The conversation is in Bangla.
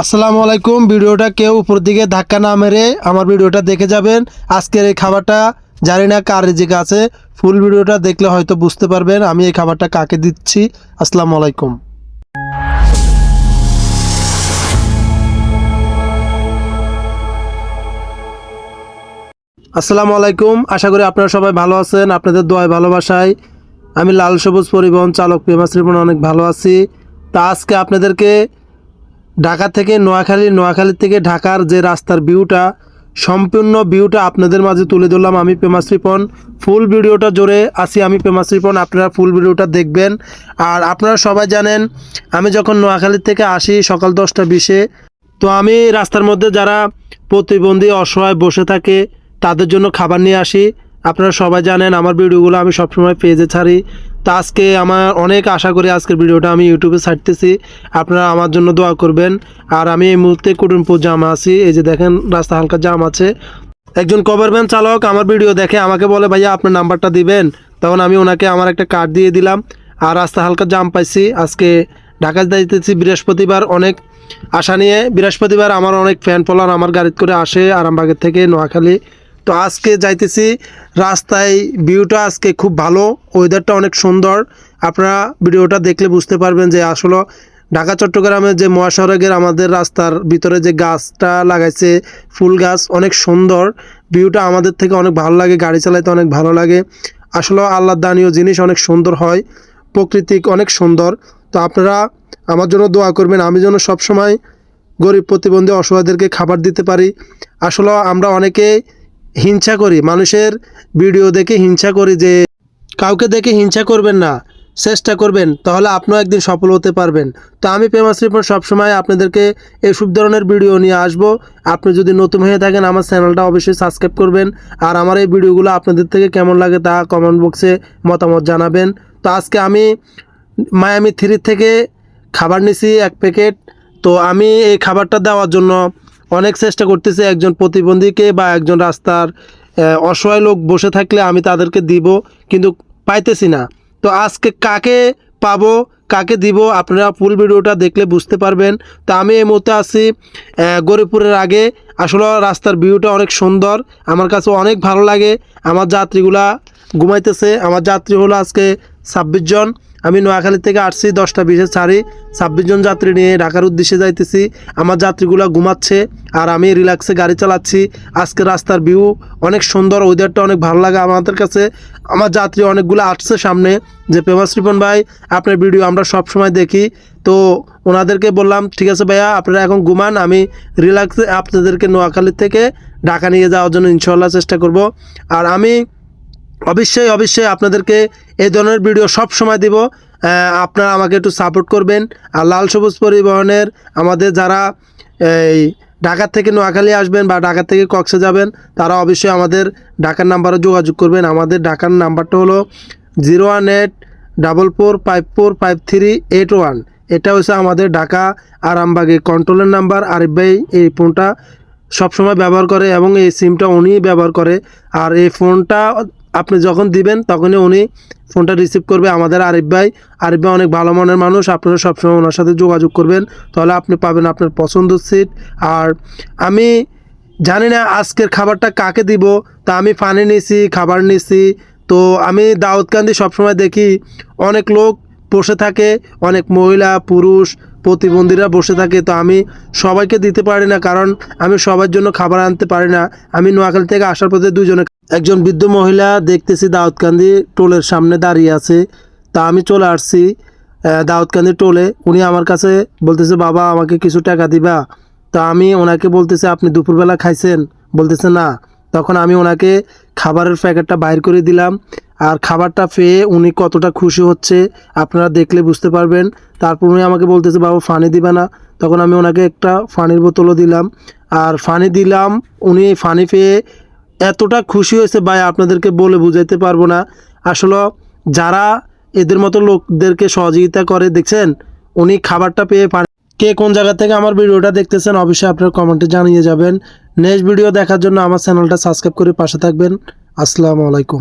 আসসালামু আলাইকুম। ভিডিওটা কেউ উপর দিকে ধাক্কা না মেরে আমার ভিডিওটা দেখে যাবেন। আজকের এই খাবারটা জানি না কার রেজিকে আছে। ফুল ভিডিওটা দেখলে হয়তো বুঝতে পারবেন আমি এই খাবারটা কাকে দিচ্ছি। আসসালামু আলাইকুম। আসসালামু আলাইকুম। আশা করি আপনারা সবাই ভালো আছেন, আপনাদের দোয়ায় ভালোবাসায়। আমি লাল সবুজ পরিবহন চালক প্রেমাস রিপন অনেক ভালো আছি। তা আজকে আপনাদেরকে ঢাকা থেকে নোয়াখালী নোয়াখালী থেকে ঢাকার যে রাস্তার ভিউটা, সম্পূর্ণ ভিউটা আপনাদের মাঝে তুলে ধরলাম আমি পেমাস ফুল ভিডিওটা জোরে আসি আমি পেমাস আপনারা ফুল ভিডিওটা দেখবেন। আর আপনারা সবাই জানেন, আমি যখন নোয়াখালী থেকে আসি সকাল দশটা বিশে, তো আমি রাস্তার মধ্যে যারা প্রতিবন্ধী, অসহায় বসে থাকে, তাদের জন্য খাবার নিয়ে আসি। আপনারা সবাই জানেন, আমার ভিডিওগুলো আমি সবসময় পেজে ছাড়ি। তো আজকে আমার অনেক আশা করি আজকের ভিডিওটা আমি ইউটিউবে ছাড়তেছি। আপনারা আমার জন্য দোয়া করবেন। আর আমি এই মুহূর্তে কুটুমপুর জাম আছি। এই যে দেখেন, রাস্তা হালকা জাম আছে। একজন কভার চালক আমার ভিডিও দেখে আমাকে বলে, ভাইয়া, আপনার নাম্বারটা দিবেন। তখন আমি ওনাকে আমার একটা কার্ড দিয়ে দিলাম। আর রাস্তা হালকা জাম পাইছি। আজকে ঢাকা যাইতেছি বৃহস্পতিবার। অনেক আশা নিয়ে বৃহস্পতিবার আমার অনেক ফ্যান ফলোয়ার আমার গাড়িতে করে আসে আরামবাগের থেকে নোয়াখালী। তো আজকে যাইতেছি, রাস্তায় ভিউটা আজকে খুব ভালো ওয়েদারটা অনেক সুন্দর। আপনারা ভিডিওটা দেখলে বুঝতে পারবেন যে আসলে ঢাকা, চট্টগ্রামের যে মহাসড়কের আমাদের রাস্তার ভিতরে যে গাছটা লাগাইছে, ফুল গাছ অনেক সুন্দর। ভিউটা আমাদের থেকে অনেক ভালো লাগে, গাড়ি চালাইতে অনেক ভালো লাগে। আসলে আল্লাহ দানীয় জিনিস অনেক সুন্দর হয়, প্রকৃতিক অনেক সুন্দর। তো আপনারা আমার জন্য দোয়া করবেন, আমি যেন সবসময় গরিব প্রতিবন্ধী অসহায়দেরকে খাবার দিতে পারি। আসলে আমরা অনেকে হিংসা করি, মানুষের ভিডিও দেখে হিংসা করি যে, কাউকে দেখে হিংসা করবেন না, চেষ্টা করবেন, তাহলে আপনিও একদিন সফল হতে পারবেন। তো আমি প্রেমাস রিপোর্ট সবসময় আপনাদেরকে এইসব ধরনের ভিডিও নিয়ে আসব। আপনি যদি নতুন হয়ে থাকেন, আমার চ্যানেলটা অবশ্যই সাবস্ক্রাইব করবেন। আর আমার এই ভিডিওগুলো আপনাদের থেকে কেমন লাগে তা কমেন্ট বক্সে মতামত জানাবেন। তো আজকে আমি মায়ামি থ্রি থেকে খাবার নিছি এক প্যাকেট তো আমি এই খাবারটা দেওয়ার জন্য অনেক চেষ্টা করতেছি একজন প্রতিবন্ধীকে বা একজন রাস্তার অসহায় লোক বসে থাকলে আমি তাদেরকে দিব, কিন্তু পাইতেছি না। তো আজকে কাকে পাবো, কাকে দিব, আপনারা ফুল ভিডিওটা দেখলে বুঝতে পারবেন। তো আমি এই মুহূর্তে আছি গরিবপুরের আগে। আসলে রাস্তার ভিউটা অনেক সুন্দর, আমার কাছে অনেক ভালো লাগে। আমার যাত্রীগুলা ঘুমাইতেছে, আমার যাত্রী হলো আজকে ছাব্বিশ জন। আমি নোয়াখালী থেকে আসছি, দশটা বিশে ছাড়ি। ছাব্বিশ জন যাত্রী নিয়ে ঢাকার উদ্দেশ্যে যাইতেছি। আমার যাত্রীগুলো ঘুমাচ্ছে আর আমি রিল্যাক্সে গাড়ি চালাচ্ছি। আজকে রাস্তার ভিউ অনেক সুন্দর ওয়েদারটা অনেক ভালো লাগে আমাদের কাছে। আমার যাত্রী অনেকগুলো আসছে সামনে। যে প্রেমাস রিপন ভাই, আপনার ভিডিও আমরা সব সময় দেখি। তো ওনাদেরকে বললাম, ঠিক আছে ভাইয়া, আপনারা এখন ঘুমান, আমি রিল্যাক্সে আপনাদেরকে নোয়াখালী থেকে ঢাকা নিয়ে যাওয়ার জন্য ইনশাল্লাহ চেষ্টা করব। আর আমি অবশ্যই অবশ্যই আপনাদেরকে এই ধরনের ভিডিও সব সময় দিব। আপনারা আমাকে একটু সাপোর্ট করবেন। আর লাল সবুজ পরিবহনের আমাদের যারা এই ঢাকা থেকে নোয়াখালী আসবেন বা ঢাকা থেকে কক্সে যাবেন, তারা অবশ্যই আমাদের ঢাকার নাম্বারে যোগাযোগ করবেন। আমাদের ঢাকার নাম্বারটা হলো zero one eight double four five four five three eight one. এটা হচ্ছে আমাদের ঢাকা আরামবাগের কন্ট্রোলের নাম্বার আরিফ ভাই এই ফোনটা সবসময় ব্যবহার করে এবং এই সিমটা উনি ব্যবহার করে। আর এই ফোনটা আপনি যখন দিবেন, তখনই উনি ফোনটা রিসিভ করবে। আমাদের আরিফ ভাই আরিফ ভাই অনেক ভালো মনের মানুষ, আপনারা সবসময় ওনার সাথে যোগাযোগ করবেন। তাহলে আপনি পাবেন আপনার পছন্দের সিট আর আমি জানি না আজকের খাবারটা কাকে দিব, তা আমি পানি নিছি, খাবার নিছি। তো আমি দাউদকান্দি সবসময় দেখি অনেক লোক বসে থাকে, অনেক মহিলা, পুরুষ প্রতিবন্ধীরা বসে থাকে, তো আমি সবাইকে দিতে পারি না, কারণ আমি সবার জন্য খাবার আনতে পারি না। আমি নোয়াখালী থেকে আসার পথে দুজনে একজন বৃদ্ধ মহিলা, দেখতেছি দাউদকান্দি টোলের সামনে দাঁড়িয়ে আছে। তা আমি চলে আসছি দাউদকান্দি টোলে। উনি আমার কাছে বলতেছে, বাবা, আমাকে কিছু টাকা দিবা। তা আমি ওনাকে বলতেছে, আপনি দুপুরবেলা খাইছেন? বলতেছে, না। তখন আমি ওনাকে খাবারের প্যাকেটটা বাইর করে দিলাম। আর খাবারটা পেয়ে উনি কতটা খুশি হচ্ছে আপনারা দেখলে বুঝতে পারবেন। তারপর উনি আমাকে বলতেছে, বাবা ফানি দিবে না। তখন আমি ওনাকে একটা ফানির বোতলও দিলাম। আর ফানি দিলাম, উনি ফানি পেয়ে এতটা খুশি হয়েছে, ভাই, আপনাদেরকে বলে বুঝাইতে পারব না। আসলে যারা এদের মতো লোকদেরকে সহযোগিতা করে, দেখছেন, উনি খাবারটা পেয়ে কে কোন জায়গা থেকে আমার ভিডিওটা দেখতেছেন, অবশ্যই আপনার কমেন্টে জানিয়ে যাবেন। নেক্সট ভিডিও দেখার জন্য আমার চ্যানেলটা সাবস্ক্রাইব করে পাশে থাকবেন। আসসালামু আলাইকুম।